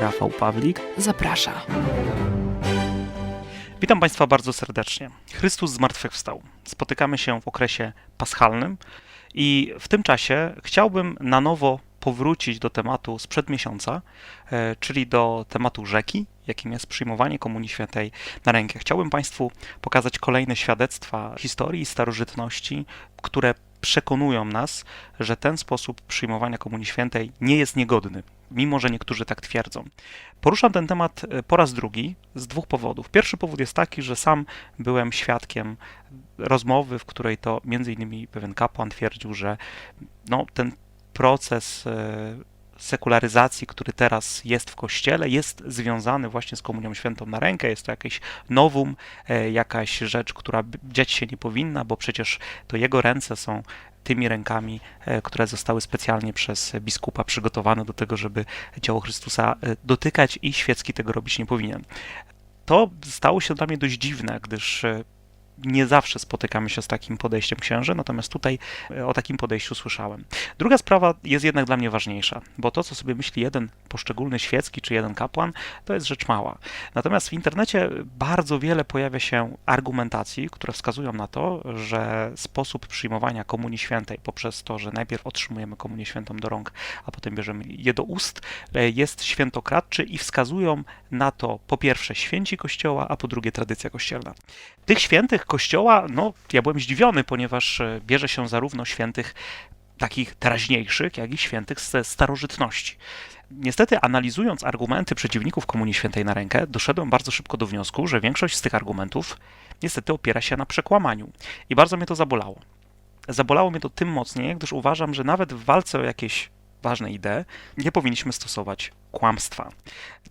Rafał Pawlik zaprasza. Witam Państwa bardzo serdecznie. Chrystus zmartwychwstał. Spotykamy się w okresie paschalnym i w tym czasie chciałbym na nowo powrócić do tematu sprzed miesiąca, e, czyli do tematu rzeki, jakim jest przyjmowanie Komunii Świętej na rękę. Chciałbym Państwu pokazać kolejne świadectwa historii i starożytności, które przekonują nas, że ten sposób przyjmowania Komunii Świętej nie jest niegodny, mimo że niektórzy tak twierdzą. Poruszam ten temat e, po raz drugi z dwóch powodów. Pierwszy powód jest taki, że sam byłem świadkiem rozmowy, w której to innymi pewien kapłan twierdził, że no, ten proces e, sekularyzacji, który teraz jest w kościele, jest związany właśnie z komunią świętą na rękę. Jest to jakieś nowum, e, jakaś rzecz, która dziać się nie powinna, bo przecież to jego ręce są tymi rękami, e, które zostały specjalnie przez biskupa przygotowane do tego, żeby ciało Chrystusa e, dotykać i świecki tego robić nie powinien. To stało się dla mnie dość dziwne, gdyż e, nie zawsze spotykamy się z takim podejściem księży, natomiast tutaj o takim podejściu słyszałem. Druga sprawa jest jednak dla mnie ważniejsza, bo to, co sobie myśli jeden poszczególny świecki czy jeden kapłan, to jest rzecz mała. Natomiast w internecie bardzo wiele pojawia się argumentacji, które wskazują na to, że sposób przyjmowania Komunii Świętej poprzez to, że najpierw otrzymujemy Komunię Świętą do rąk, a potem bierzemy je do ust, e, jest świętokradczy i wskazują na to po pierwsze święci Kościoła, a po drugie tradycja kościelna. Tych świętych Kościoła, no ja byłem zdziwiony, ponieważ e, bierze się zarówno świętych takich teraźniejszych, jak i świętych ze starożytności. Niestety, analizując argumenty przeciwników Komunii Świętej na rękę, doszedłem bardzo szybko do wniosku, że większość z tych argumentów niestety opiera się na przekłamaniu. I bardzo mnie to zabolało. Zabolało mnie to tym mocniej, gdyż uważam, że nawet w walce o jakieś ważne idee nie powinniśmy stosować kłamstwa.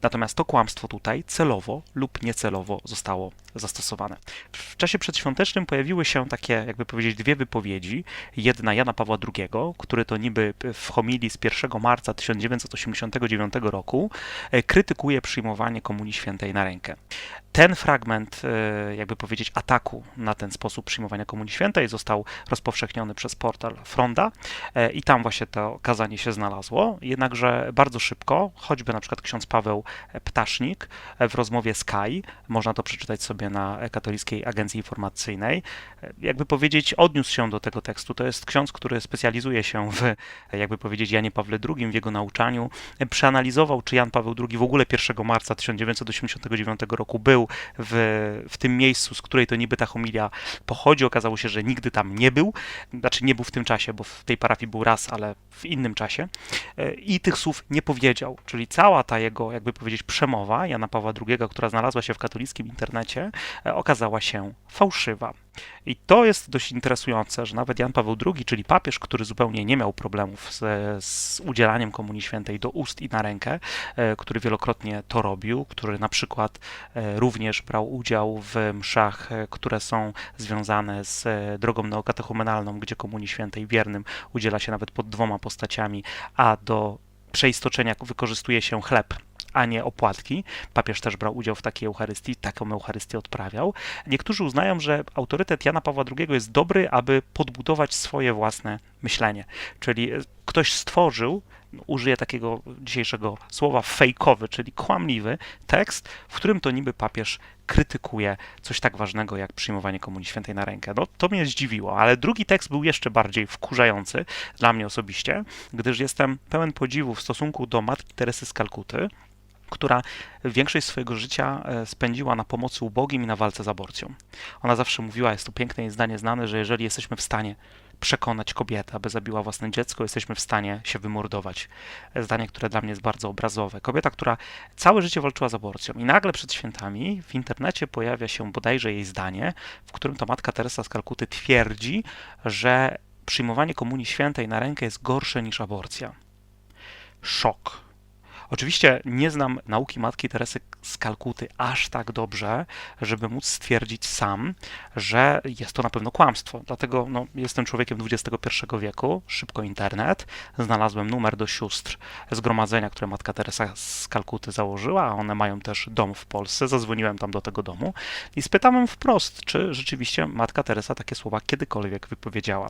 Natomiast to kłamstwo tutaj celowo lub niecelowo zostało zastosowane. W czasie przedświątecznym pojawiły się takie, jakby powiedzieć, dwie wypowiedzi. Jedna Jana Pawła II, który to niby w homilii z 1 marca 1989 roku e, krytykuje przyjmowanie Komunii Świętej na rękę. Ten fragment, e, jakby powiedzieć, ataku na ten sposób przyjmowania Komunii Świętej został rozpowszechniony przez portal Fronda e, i tam właśnie to kazanie się znalazło. Jednakże bardzo szybko, choćby na przykład ksiądz Paweł Ptasznik w rozmowie Sky, można to przeczytać sobie na Katolickiej Agencji Informacyjnej, jakby powiedzieć, odniósł się do tego tekstu. To jest ksiądz, który specjalizuje się w, jakby powiedzieć, Janie Pawle II, w jego nauczaniu. Przeanalizował, czy Jan Paweł II w ogóle 1 marca 1989 roku był w, w tym miejscu, z której to niby ta homilia pochodzi. Okazało się, że nigdy tam nie był. Znaczy nie był w tym czasie, bo w tej parafii był raz, ale w innym czasie. I tych słów nie powiedział. Czyli cała ta jego, jakby powiedzieć, przemowa Jana Pawła II, która znalazła się w katolickim internecie, e, okazała się fałszywa. I to jest dość interesujące, że nawet Jan Paweł II, czyli papież, który zupełnie nie miał problemów z, z udzielaniem Komunii Świętej do ust i na rękę, e, który wielokrotnie to robił, który na przykład e, również brał udział w mszach, które są związane z drogą neokatechumenalną, gdzie Komunii Świętej wiernym udziela się nawet pod dwoma postaciami, a do przeistoczenia wykorzystuje się chleb a nie opłatki. Papież też brał udział w takiej Eucharystii, taką Eucharystię odprawiał. Niektórzy uznają, że autorytet Jana Pawła II jest dobry, aby podbudować swoje własne myślenie. Czyli ktoś stworzył, użyję takiego dzisiejszego słowa, fejkowy, czyli kłamliwy tekst, w którym to niby papież krytykuje coś tak ważnego jak przyjmowanie Komunii Świętej na rękę. No to mnie zdziwiło, ale drugi tekst był jeszcze bardziej wkurzający dla mnie osobiście, gdyż jestem pełen podziwu w stosunku do matki Teresy z Kalkuty, która większość swojego życia e, spędziła na pomocy ubogim i na walce z aborcją. Ona zawsze mówiła, jest to piękne zdanie znane, że jeżeli jesteśmy w stanie przekonać kobietę, aby zabiła własne dziecko, jesteśmy w stanie się wymordować. Zdanie, które dla mnie jest bardzo obrazowe. Kobieta, która całe życie walczyła z aborcją i nagle przed świętami w internecie pojawia się bodajże jej zdanie, w którym to matka Teresa z Kalkuty twierdzi, że przyjmowanie komunii świętej na rękę jest gorsze niż aborcja. Szok. Oczywiście nie znam nauki matki Teresy z Kalkuty aż tak dobrze, żeby móc stwierdzić sam, że jest to na pewno kłamstwo. Dlatego no, jestem człowiekiem XXI wieku, szybko internet, znalazłem numer do sióstr zgromadzenia, które matka Teresa z Kalkuty założyła, a one mają też dom w Polsce. Zadzwoniłem tam do tego domu i spytałem wprost, czy rzeczywiście matka Teresa takie słowa kiedykolwiek wypowiedziała.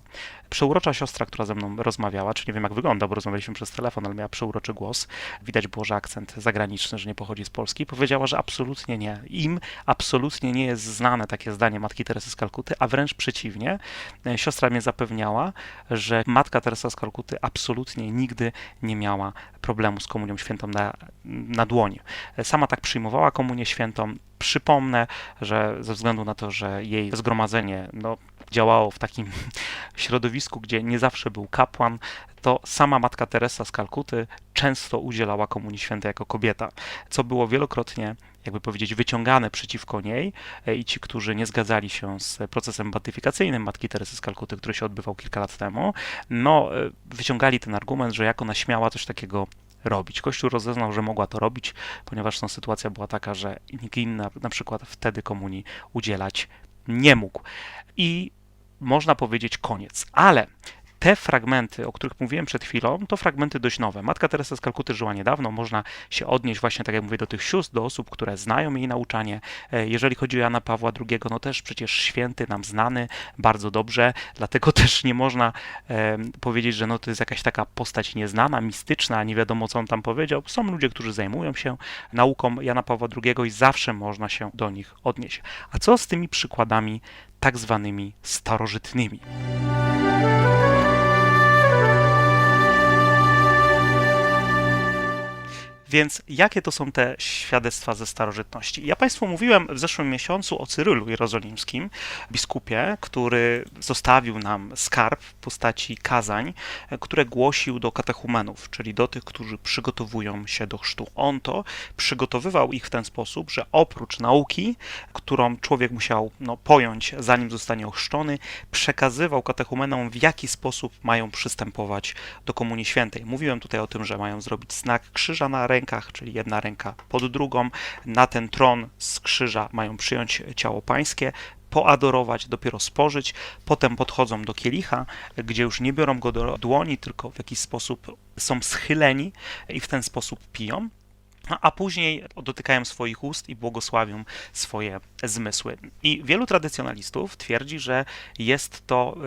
Przeurocza siostra, która ze mną rozmawiała, czy nie wiem jak wygląda, bo rozmawialiśmy przez telefon, ale miała przeuroczy głos, widać widać było, że akcent zagraniczny, że nie pochodzi z Polski, powiedziała, że absolutnie nie. Im absolutnie nie jest znane takie zdanie Matki Teresy z Kalkuty, a wręcz przeciwnie. E, Siostra mnie zapewniała, że Matka Teresa z Kalkuty absolutnie nigdy nie miała problemu z Komunią Świętą na, na dłoni. E, Sama tak przyjmowała Komunię Świętą. Przypomnę, że ze względu na to, że jej zgromadzenie no, działało w takim środowisku, gdzie nie zawsze był kapłan, to sama Matka Teresa z Kalkuty często udzielała Komunii Świętej jako kobieta, co było wielokrotnie jakby powiedzieć, wyciągane przeciwko niej e, i ci, którzy nie zgadzali się z procesem beatyfikacyjnym Matki Teresy z Kalkuty, który się odbywał kilka lat temu, no, e, wyciągali ten argument, że jak ona śmiała coś takiego robić. Kościół rozeznał, że mogła to robić, ponieważ no, sytuacja była taka, że nikt inny na przykład wtedy komunii udzielać nie mógł. I można powiedzieć koniec. Ale te fragmenty, o których mówiłem przed chwilą, to fragmenty dość nowe. Matka Teresa z Kalkuty żyła niedawno, można się odnieść właśnie, tak jak mówię, do tych sióstr, do osób, które znają jej nauczanie. E, Jeżeli chodzi o Jana Pawła II, no też przecież święty nam znany bardzo dobrze, dlatego też nie można e, powiedzieć, że no to jest jakaś taka postać nieznana, mistyczna, nie wiadomo co on tam powiedział. Są ludzie, którzy zajmują się nauką Jana Pawła II i zawsze można się do nich odnieść. A co z tymi przykładami tak zwanymi starożytnymi? Więc jakie to są te świadectwa ze starożytności? Ja Państwu mówiłem w zeszłym miesiącu o Cyrylu Jerozolimskim, biskupie, który zostawił nam skarb w postaci kazań, które głosił do katechumenów, czyli do tych, którzy przygotowują się do chrztu. On to przygotowywał ich w ten sposób, że oprócz nauki, którą człowiek musiał no, pojąć, zanim zostanie ochrzczony, przekazywał katechumenom, w jaki sposób mają przystępować do Komunii Świętej. Mówiłem tutaj o tym, że mają zrobić znak krzyża na rękach, czyli jedna ręka pod drugą. Na ten tron z krzyża mają przyjąć ciało pańskie, poadorować, dopiero spożyć. Potem podchodzą do kielicha, gdzie już nie biorą go do dłoni, tylko w jakiś sposób są schyleni i w ten sposób piją a później dotykają swoich ust i błogosławią swoje zmysły. I wielu tradycjonalistów twierdzi, że jest to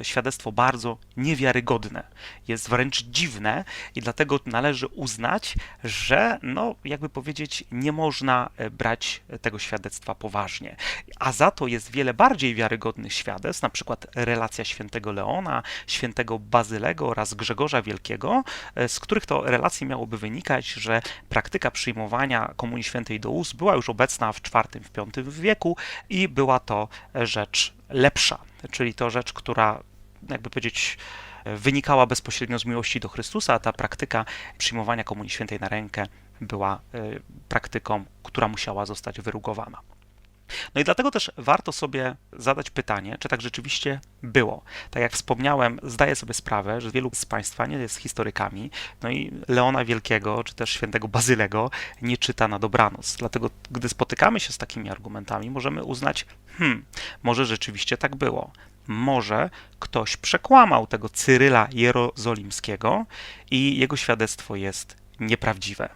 y, świadectwo bardzo niewiarygodne, jest wręcz dziwne i dlatego należy uznać, że no, jakby powiedzieć, nie można brać tego świadectwa poważnie. A za to jest wiele bardziej wiarygodnych świadectw, na przykład relacja świętego Leona, świętego Bazylego oraz Grzegorza Wielkiego, z których to relacji miałoby wynikać, że praktyka przyjmowania Komunii Świętej do ust była już obecna w IV, w V wieku i była to rzecz lepsza, czyli to rzecz, która, jakby powiedzieć, wynikała bezpośrednio z miłości do Chrystusa, a ta praktyka przyjmowania Komunii Świętej na rękę była praktyką, która musiała zostać wyrugowana. No i dlatego też warto sobie zadać pytanie, czy tak rzeczywiście było. Tak jak wspomniałem, zdaję sobie sprawę, że wielu z Państwa nie jest historykami, no i Leona Wielkiego, czy też świętego Bazylego nie czyta na dobranoc. Dlatego, gdy spotykamy się z takimi argumentami, możemy uznać, hmm, może rzeczywiście tak było. Może ktoś przekłamał tego Cyryla Jerozolimskiego i jego świadectwo jest nieprawdziwe.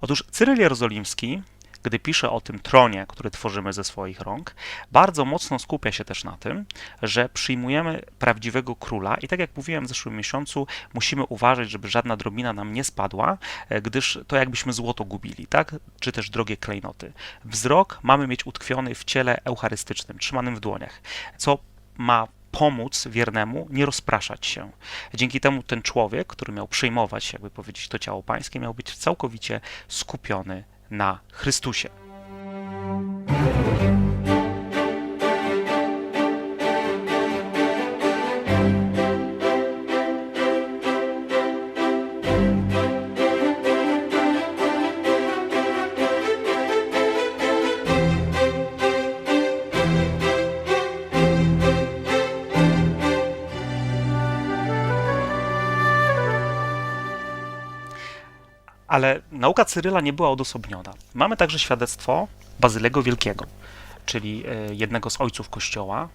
Otóż Cyryl Jerozolimski gdy pisze o tym tronie, który tworzymy ze swoich rąk, bardzo mocno skupia się też na tym, że przyjmujemy prawdziwego króla i tak jak mówiłem w zeszłym miesiącu, musimy uważać, żeby żadna drobina nam nie spadła, gdyż to jakbyśmy złoto gubili, tak? Czy też drogie klejnoty. Wzrok mamy mieć utkwiony w ciele eucharystycznym, trzymanym w dłoniach, co ma pomóc wiernemu nie rozpraszać się. Dzięki temu ten człowiek, który miał przyjmować, jakby powiedzieć, to ciało pańskie, miał być całkowicie skupiony na Chrystusie. Nauka Cyryla nie była odosobniona. Mamy także świadectwo Bazylego Wielkiego, czyli jednego z ojców Kościoła,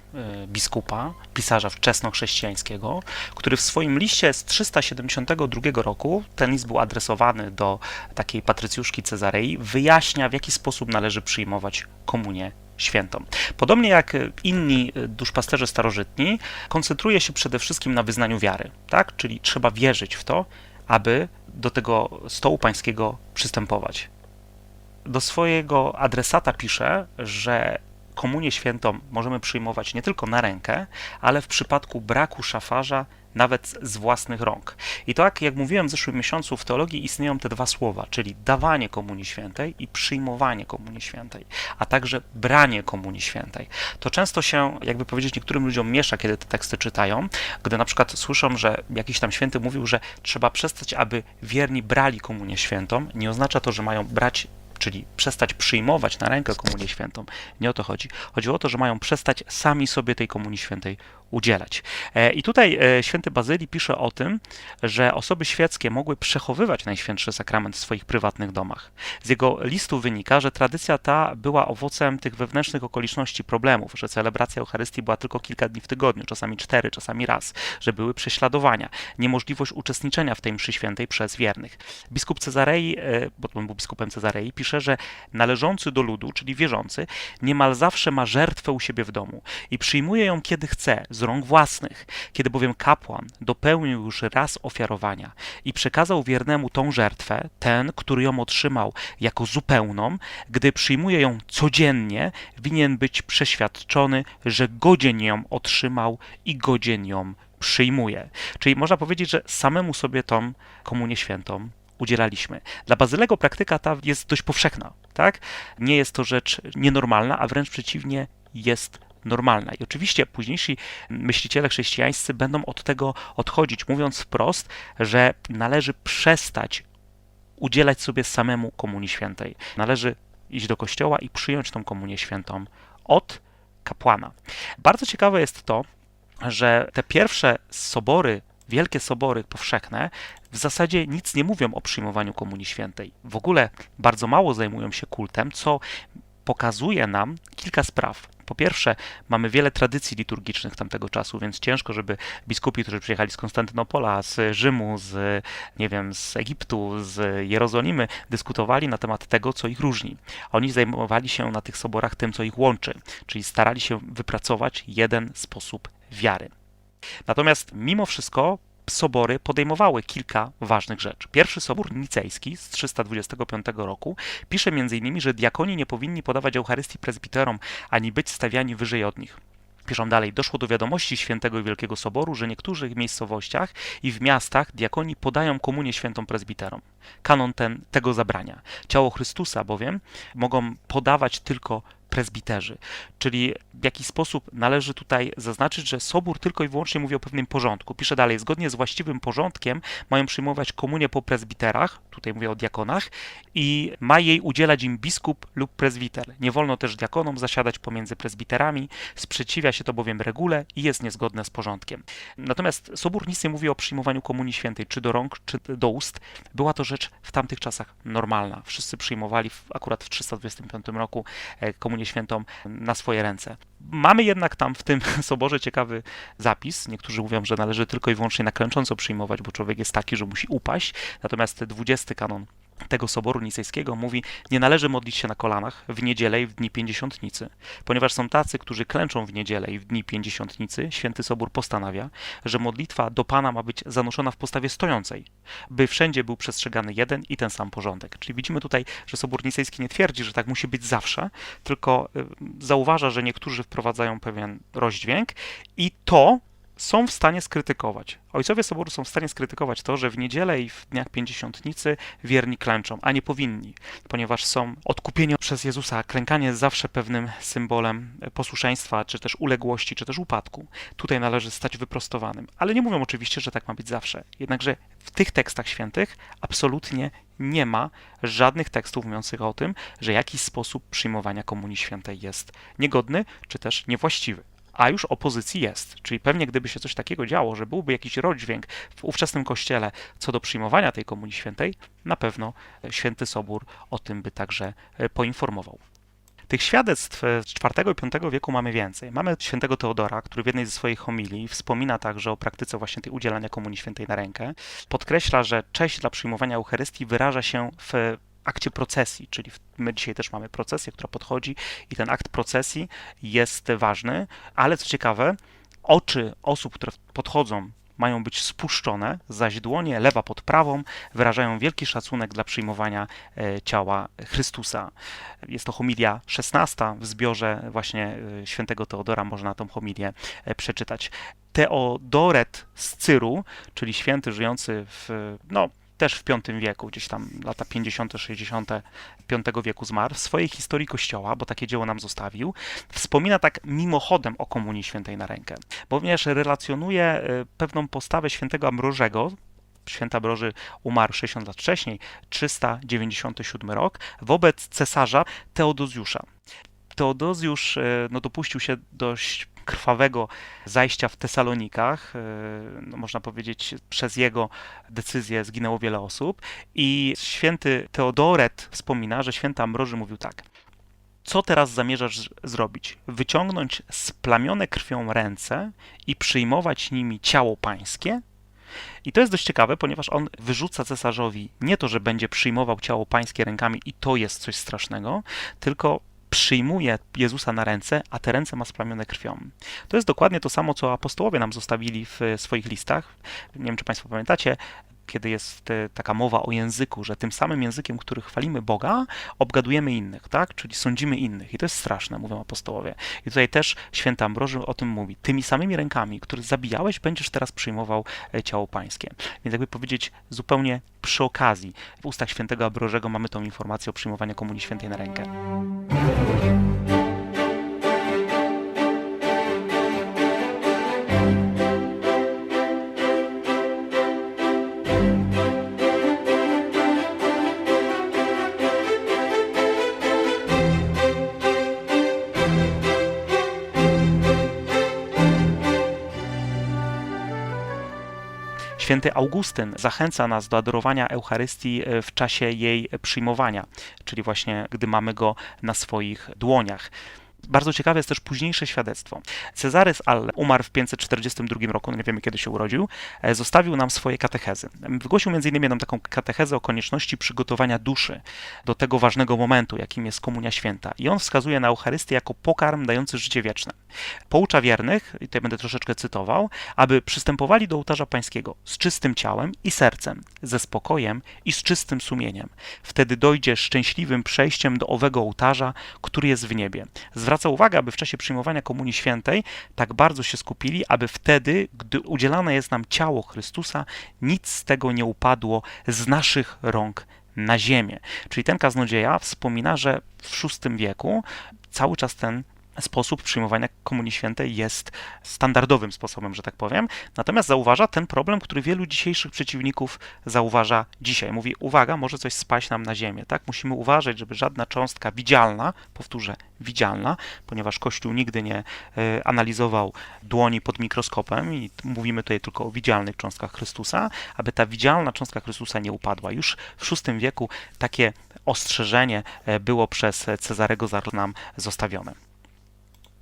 biskupa, pisarza wczesnochrześcijańskiego, który w swoim liście z 372 roku, ten list był adresowany do takiej patrycjuszki Cezarei, wyjaśnia w jaki sposób należy przyjmować komunię świętą. Podobnie jak inni duszpasterze starożytni, koncentruje się przede wszystkim na wyznaniu wiary, tak? czyli trzeba wierzyć w to, aby do tego stołu pańskiego przystępować. Do swojego adresata pisze, że komunię świętą możemy przyjmować nie tylko na rękę, ale w przypadku braku szafarza nawet z własnych rąk. I tak, jak mówiłem w zeszłym miesiącu, w teologii istnieją te dwa słowa, czyli dawanie Komunii Świętej i przyjmowanie Komunii Świętej, a także branie Komunii Świętej. To często się, jakby powiedzieć, niektórym ludziom miesza, kiedy te teksty czytają, gdy na przykład słyszą, że jakiś tam święty mówił, że trzeba przestać, aby wierni brali Komunię Świętą, nie oznacza to, że mają brać czyli przestać przyjmować na rękę komunię świętą. Nie o to chodzi. Chodziło o to, że mają przestać sami sobie tej komunii świętej udzielać. E, I tutaj e, święty Bazylii pisze o tym, że osoby świeckie mogły przechowywać Najświętszy Sakrament w swoich prywatnych domach. Z jego listu wynika, że tradycja ta była owocem tych wewnętrznych okoliczności problemów, że celebracja Eucharystii była tylko kilka dni w tygodniu, czasami cztery, czasami raz, że były prześladowania, niemożliwość uczestniczenia w tej mszy świętej przez wiernych. Biskup Cezarei, e, bo on był biskupem Cezarei, pisze, że należący do ludu, czyli wierzący, niemal zawsze ma żertwę u siebie w domu i przyjmuje ją kiedy chce, z rąk własnych. Kiedy bowiem kapłan dopełnił już raz ofiarowania i przekazał wiernemu tą żertwę, ten, który ją otrzymał jako zupełną, gdy przyjmuje ją codziennie, winien być przeświadczony, że godzien ją otrzymał i godzien ją przyjmuje. Czyli można powiedzieć, że samemu sobie tą komunię świętą udzielaliśmy. Dla Bazylego praktyka ta jest dość powszechna, tak? Nie jest to rzecz nienormalna, a wręcz przeciwnie, jest normalna. I oczywiście późniejsi myśliciele chrześcijańscy będą od tego odchodzić, mówiąc wprost, że należy przestać udzielać sobie samemu Komunii Świętej. Należy iść do kościoła i przyjąć tą Komunię Świętą od kapłana. Bardzo ciekawe jest to, że te pierwsze sobory, wielkie sobory powszechne, w zasadzie nic nie mówią o przyjmowaniu Komunii Świętej. W ogóle bardzo mało zajmują się kultem, co pokazuje nam kilka spraw. Po pierwsze, mamy wiele tradycji liturgicznych tamtego czasu, więc ciężko, żeby biskupi, którzy przyjechali z Konstantynopola, z Rzymu, z, nie wiem, z Egiptu, z Jerozolimy, dyskutowali na temat tego, co ich różni. Oni zajmowali się na tych soborach tym, co ich łączy, czyli starali się wypracować jeden sposób wiary. Natomiast mimo wszystko sobory podejmowały kilka ważnych rzeczy. Pierwszy sobór nicejski z 325 roku pisze m.in., że diakoni nie powinni podawać Eucharystii prezbiterom ani być stawiani wyżej od nich. Piszą dalej, doszło do wiadomości Świętego i Wielkiego Soboru, że w niektórych miejscowościach i w miastach diakoni podają komunię świętą prezbiterom. Kanon ten tego zabrania. Ciało Chrystusa bowiem mogą podawać tylko prezbiterzy. Czyli w jaki sposób należy tutaj zaznaczyć, że Sobór tylko i wyłącznie mówi o pewnym porządku. Pisze dalej, zgodnie z właściwym porządkiem mają przyjmować komunię po prezbiterach, tutaj mówię o diakonach, i ma jej udzielać im biskup lub prezbiter. Nie wolno też diakonom zasiadać pomiędzy prezbiterami, sprzeciwia się to bowiem regule i jest niezgodne z porządkiem. Natomiast Sobór nic nie mówi o przyjmowaniu komunii świętej, czy do rąk, czy do ust. Była to rzecz w tamtych czasach normalna. Wszyscy przyjmowali akurat w 325 roku e, Świętą na swoje ręce. Mamy jednak tam w tym soborze ciekawy zapis. Niektórzy mówią, że należy tylko i wyłącznie naklęcząco przyjmować, bo człowiek jest taki, że musi upaść. Natomiast 20 kanon tego Soboru Nicejskiego mówi, nie należy modlić się na kolanach w niedzielę i w dni pięćdziesiątnicy. Ponieważ są tacy, którzy klęczą w niedzielę i w dni pięćdziesiątnicy, święty Sobór postanawia, że modlitwa do Pana ma być zanoszona w postawie stojącej, by wszędzie był przestrzegany jeden i ten sam porządek. Czyli widzimy tutaj, że Sobór Nicejski nie twierdzi, że tak musi być zawsze, tylko y, zauważa, że niektórzy wprowadzają pewien rozdźwięk i to są w stanie skrytykować. Ojcowie Soboru są w stanie skrytykować to, że w niedzielę i w dniach pięćdziesiątnicy wierni klęczą, a nie powinni, ponieważ są odkupieni przez Jezusa. Klękanie jest zawsze pewnym symbolem posłuszeństwa, czy też uległości, czy też upadku. Tutaj należy stać wyprostowanym. Ale nie mówią oczywiście, że tak ma być zawsze. Jednakże w tych tekstach świętych absolutnie nie ma żadnych tekstów mówiących o tym, że jakiś sposób przyjmowania Komunii Świętej jest niegodny, czy też niewłaściwy a już opozycji jest. Czyli pewnie gdyby się coś takiego działo, że byłby jakiś rozdźwięk w ówczesnym kościele co do przyjmowania tej Komunii Świętej, na pewno Święty Sobór o tym by także e, poinformował. Tych świadectw z IV i V wieku mamy więcej. Mamy świętego Teodora, który w jednej ze swoich homilii wspomina także o praktyce właśnie tej udzielania Komunii Świętej na rękę. Podkreśla, że cześć dla przyjmowania Eucharystii wyraża się w akcie procesji, czyli my dzisiaj też mamy procesję, która podchodzi i ten akt procesji jest ważny, ale co ciekawe, oczy osób, które podchodzą mają być spuszczone, zaś dłonie lewa pod prawą wyrażają wielki szacunek dla przyjmowania e, ciała Chrystusa. Jest to homilia 16 w zbiorze właśnie e, świętego Teodora, można tą homilię e, przeczytać. Teodoret z Cyru, czyli święty żyjący w, no, też w V wieku, gdzieś tam lata 50., 60. V wieku zmarł, w swojej historii Kościoła, bo takie dzieło nam zostawił, wspomina tak mimochodem o Komunii Świętej na rękę, ponieważ relacjonuje y, pewną postawę świętego Ambrożego, Święta Ambroży umarł 60 lat wcześniej, 397 rok, wobec cesarza Teodozjusza. Teodozjusz y, no, dopuścił się dość krwawego zajścia w Tesalonikach. E, no, można powiedzieć, przez jego decyzję zginęło wiele osób. I święty Teodoret wspomina, że święty Ambroży mówił tak. Co teraz zamierzasz zrobić? Wyciągnąć splamione krwią ręce i przyjmować nimi ciało pańskie? I to jest dość ciekawe, ponieważ on wyrzuca cesarzowi nie to, że będzie przyjmował ciało pańskie rękami i to jest coś strasznego, tylko przyjmuje Jezusa na ręce, a te ręce ma splamione krwią. To jest dokładnie to samo, co apostołowie nam zostawili w swoich listach. Nie wiem, czy Państwo pamiętacie, kiedy jest e, taka mowa o języku, że tym samym językiem, który chwalimy Boga, obgadujemy innych, tak? Czyli sądzimy innych. I to jest straszne, mówią apostołowie. I tutaj też święty Ambroży o tym mówi. Tymi samymi rękami, które zabijałeś, będziesz teraz przyjmował e, ciało pańskie. Więc jakby powiedzieć zupełnie przy okazji, w ustach świętego Ambrożego mamy tą informację o przyjmowaniu Komunii Świętej na rękę. Święty Augustyn zachęca nas do adorowania Eucharystii e, w czasie jej przyjmowania, czyli właśnie gdy mamy go na swoich dłoniach. Bardzo ciekawe jest też późniejsze świadectwo. Cezary z Alle umarł w 542 roku, no nie wiemy kiedy się urodził, e, zostawił nam swoje katechezy. Wygłosił m.in. jedną taką katechezę o konieczności przygotowania duszy do tego ważnego momentu, jakim jest Komunia Święta. I on wskazuje na Eucharystię jako pokarm dający życie wieczne. Poucza wiernych, i tutaj będę troszeczkę cytował, aby przystępowali do ołtarza pańskiego z czystym ciałem i sercem, ze spokojem i z czystym sumieniem. Wtedy dojdzie szczęśliwym przejściem do owego ołtarza, który jest w niebie. Zwraca uwagę, aby w czasie przyjmowania Komunii Świętej tak bardzo się skupili, aby wtedy, gdy udzielane jest nam ciało Chrystusa, nic z tego nie upadło z naszych rąk na ziemię. Czyli ten kaznodzieja wspomina, że w VI wieku cały czas ten sposób przyjmowania Komunii Świętej jest standardowym sposobem, że tak powiem. Natomiast zauważa ten problem, który wielu dzisiejszych przeciwników zauważa dzisiaj. Mówi, uwaga, może coś spaść nam na ziemię, tak? Musimy uważać, żeby żadna cząstka widzialna, powtórzę, widzialna, ponieważ Kościół nigdy nie e, analizował dłoni pod mikroskopem i mówimy tutaj tylko o widzialnych cząstkach Chrystusa, aby ta widzialna cząstka Chrystusa nie upadła. Już w VI wieku takie ostrzeżenie e, było przez Cezarego Zar nam zostawione.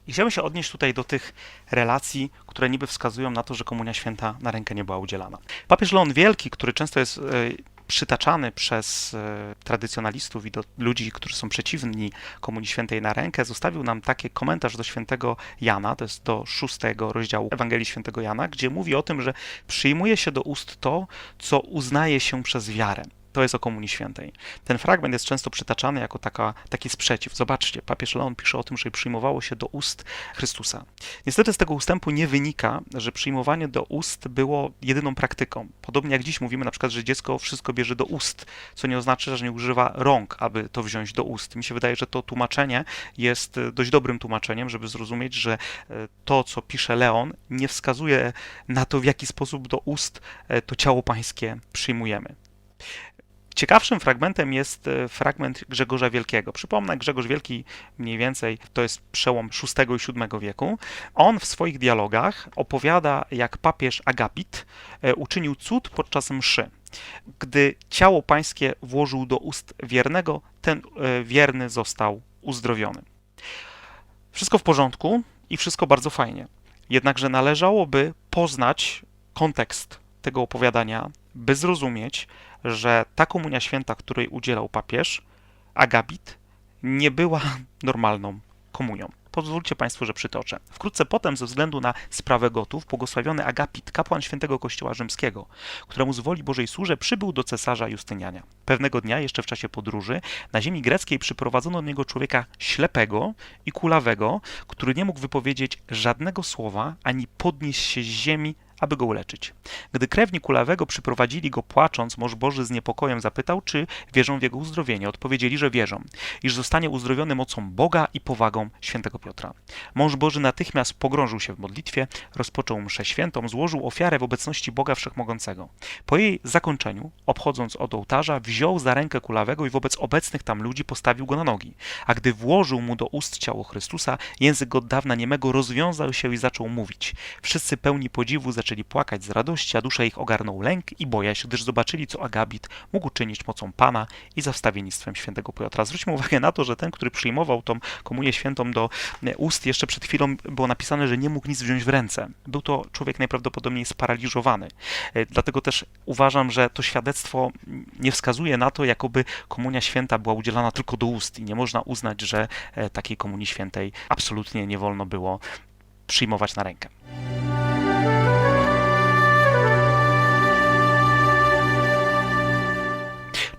I chciałbym się odnieść tutaj do tych relacji, które niby wskazują na to, że Komunia Święta na rękę nie była udzielana. Papież Leon Wielki, który często jest e, przytaczany przez e, tradycjonalistów i do ludzi, którzy są przeciwni Komunii Świętej na rękę, zostawił nam taki komentarz do świętego Jana, to jest do szóstego rozdziału Ewangelii Świętego Jana, gdzie mówi o tym, że przyjmuje się do ust to, co uznaje się przez wiarę to jest o Komunii Świętej. Ten fragment jest często przytaczany jako taka, taki sprzeciw. Zobaczcie, papież Leon pisze o tym, że przyjmowało się do ust Chrystusa. Niestety z tego ustępu nie wynika, że przyjmowanie do ust było jedyną praktyką. Podobnie jak dziś mówimy na przykład, że dziecko wszystko bierze do ust, co nie oznacza, że nie używa rąk, aby to wziąć do ust. Mi się wydaje, że to tłumaczenie jest dość dobrym tłumaczeniem, żeby zrozumieć, że e, to, co pisze Leon, nie wskazuje na to, w jaki sposób do ust e, to ciało pańskie przyjmujemy. Ciekawszym fragmentem jest e, fragment Grzegorza Wielkiego. Przypomnę, Grzegorz Wielki mniej więcej to jest przełom VI i VII wieku. On w swoich dialogach opowiada, jak papież Agapit e, uczynił cud podczas mszy. Gdy ciało pańskie włożył do ust wiernego, ten e, wierny został uzdrowiony. Wszystko w porządku i wszystko bardzo fajnie. Jednakże należałoby poznać kontekst tego opowiadania, by zrozumieć, że ta komunia święta, której udzielał papież, Agabit, nie była normalną komunią. Pozwólcie Państwo, że przytoczę. Wkrótce potem, ze względu na sprawę gotów, błogosławiony Agapit, kapłan świętego Kościoła Rzymskiego, któremu z woli Bożej służę, przybył do cesarza Justyniania. Pewnego dnia, jeszcze w czasie podróży, na ziemi greckiej przyprowadzono do niego człowieka ślepego i kulawego, który nie mógł wypowiedzieć żadnego słowa ani podnieść się z ziemi, aby go uleczyć. Gdy krewni kulawego przyprowadzili go płacząc, mąż Boży z niepokojem zapytał, czy wierzą w jego uzdrowienie. Odpowiedzieli, że wierzą, iż zostanie uzdrowiony mocą Boga i powagą świętego Piotra. Mąż Boży natychmiast pogrążył się w modlitwie, rozpoczął mszę świętą, złożył ofiarę w obecności Boga Wszechmogącego. Po jej zakończeniu, obchodząc od ołtarza, wziął za rękę kulawego i wobec obecnych tam ludzi postawił go na nogi. A gdy włożył mu do ust ciało Chrystusa, język od dawna niemego rozwiązał się i zaczął mówić. Wszyscy pełni podziwu zaczęli zaczęli płakać z radości, a duszę ich ogarnął lęk i bojaźń, gdyż zobaczyli, co Agabit mógł czynić mocą Pana i za wstawiennictwem świętego Piotra. Zwróćmy uwagę na to, że ten, który przyjmował tą komunię świętą do e, ust, jeszcze przed chwilą było napisane, że nie mógł nic wziąć w ręce. Był to człowiek najprawdopodobniej sparaliżowany. E, dlatego też uważam, że to świadectwo nie wskazuje na to, jakoby komunia święta była udzielana tylko do ust i nie można uznać, że e, takiej komunii świętej absolutnie nie wolno było przyjmować na rękę.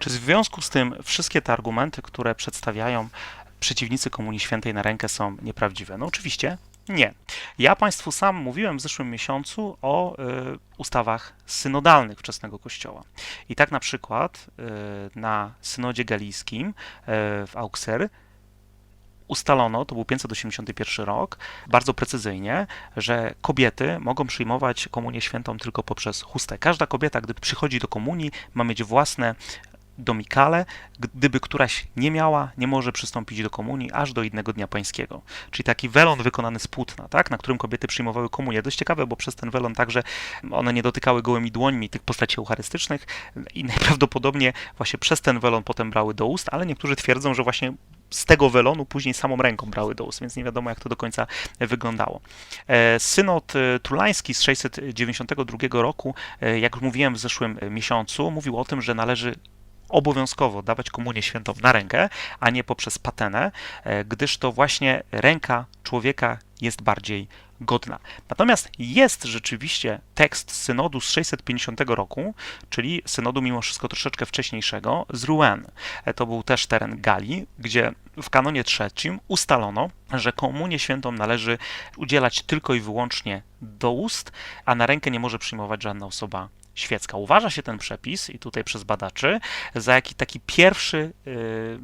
Czy w związku z tym wszystkie te argumenty, które przedstawiają przeciwnicy Komunii Świętej na rękę są nieprawdziwe? No oczywiście nie. Ja Państwu sam mówiłem w zeszłym miesiącu o y, ustawach synodalnych wczesnego Kościoła. I tak na przykład y, na synodzie galijskim y, w Auxerre ustalono, to był 581 rok, bardzo precyzyjnie, że kobiety mogą przyjmować komunię świętą tylko poprzez chustę. Każda kobieta, gdy przychodzi do komunii, ma mieć własne domikale, gdyby któraś nie miała, nie może przystąpić do komunii aż do innego dnia pańskiego. Czyli taki welon wykonany z płótna, tak, na którym kobiety przyjmowały komunię. Dość ciekawe, bo przez ten welon także one nie dotykały gołymi dłońmi tych postaci eucharystycznych i najprawdopodobniej właśnie przez ten welon potem brały do ust, ale niektórzy twierdzą, że właśnie z tego welonu później samą ręką brały do ust, więc nie wiadomo, jak to do końca wyglądało. E, synod e, Tulański z 692 roku, e, jak już mówiłem w zeszłym miesiącu, mówił o tym, że należy obowiązkowo dawać komunię świętą na rękę, a nie poprzez patenę, e, gdyż to właśnie ręka człowieka jest bardziej godna. Natomiast jest rzeczywiście tekst synodu z 650 roku, czyli synodu mimo wszystko troszeczkę wcześniejszego, z Rouen. E, to był też teren Galii, gdzie w kanonie trzecim ustalono, że komunię świętą należy udzielać tylko i wyłącznie do ust, a na rękę nie może przyjmować żadna osoba świecka. Uważa się ten przepis, i tutaj przez badaczy, za jaki taki pierwszy, y,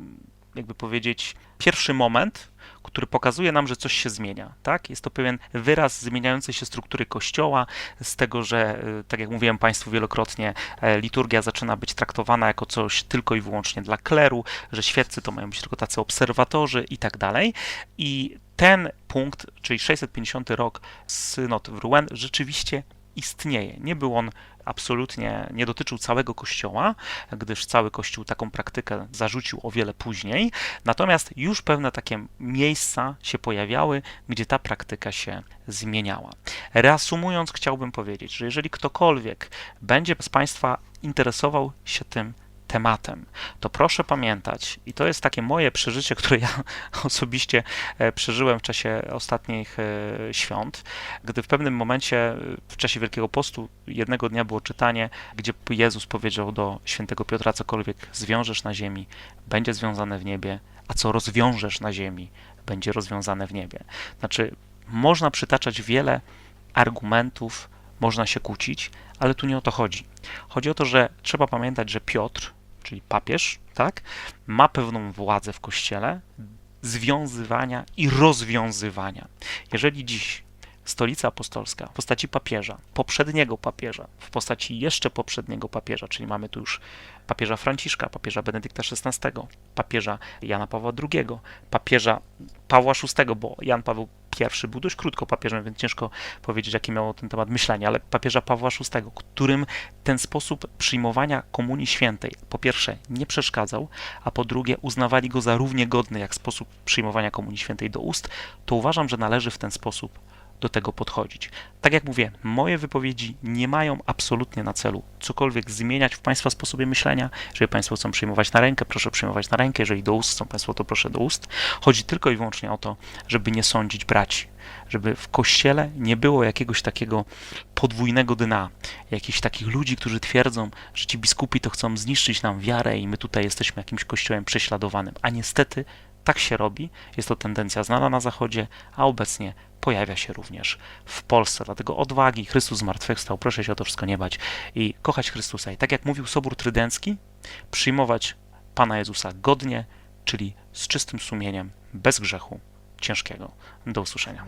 jakby powiedzieć, pierwszy moment, który pokazuje nam, że coś się zmienia. Tak? Jest to pewien wyraz zmieniającej się struktury kościoła, z tego, że, y, tak jak mówiłem Państwu wielokrotnie, e, liturgia zaczyna być traktowana jako coś tylko i wyłącznie dla kleru, że świeccy to mają być tylko tacy obserwatorzy i tak dalej. I ten punkt, czyli 650 rok synod w Rouen, rzeczywiście istnieje. Nie był on absolutnie, nie dotyczył całego Kościoła, gdyż cały Kościół taką praktykę zarzucił o wiele później. Natomiast już pewne takie miejsca się pojawiały, gdzie ta praktyka się zmieniała. Reasumując, chciałbym powiedzieć, że jeżeli ktokolwiek będzie z Państwa interesował się tym tematem, to proszę pamiętać, i to jest takie moje przeżycie, które ja osobiście e, przeżyłem w czasie ostatnich e, świąt, gdy w pewnym momencie w czasie Wielkiego Postu jednego dnia było czytanie, gdzie Jezus powiedział do świętego Piotra, cokolwiek zwiążesz na ziemi, będzie związane w niebie, a co rozwiążesz na ziemi, będzie rozwiązane w niebie. Znaczy, można przytaczać wiele argumentów, można się kłócić, ale tu nie o to chodzi. Chodzi o to, że trzeba pamiętać, że Piotr czyli papież, tak, ma pewną władzę w kościele związywania i rozwiązywania. Jeżeli dziś stolica apostolska w postaci papieża, poprzedniego papieża, w postaci jeszcze poprzedniego papieża, czyli mamy tu już papieża Franciszka, papieża Benedykta XVI, papieża Jana Pawła II, papieża Pawła VI, bo Jan Paweł I był dość krótko papieżem, więc ciężko powiedzieć, jaki miał ten temat myślenia, ale papieża Pawła VI, którym ten sposób przyjmowania Komunii Świętej po pierwsze nie przeszkadzał, a po drugie uznawali go za równie godny jak sposób przyjmowania Komunii Świętej do ust, to uważam, że należy w ten sposób do tego podchodzić. Tak jak mówię, moje wypowiedzi nie mają absolutnie na celu cokolwiek zmieniać w Państwa sposobie myślenia. Jeżeli Państwo chcą przyjmować na rękę, proszę przyjmować na rękę. Jeżeli do ust chcą Państwo, to proszę do ust. Chodzi tylko i wyłącznie o to, żeby nie sądzić braci. Żeby w kościele nie było jakiegoś takiego podwójnego dna, jakichś takich ludzi, którzy twierdzą, że ci biskupi to chcą zniszczyć nam wiarę i my tutaj jesteśmy jakimś kościołem prześladowanym. A niestety tak się robi. Jest to tendencja znana na Zachodzie, a obecnie pojawia się również w Polsce. Dlatego odwagi, Chrystus zmartwychwstał, proszę się o to wszystko nie bać i kochać Chrystusa. I tak jak mówił Sobór Trydencki, przyjmować Pana Jezusa godnie, czyli z czystym sumieniem, bez grzechu ciężkiego. Do usłyszenia.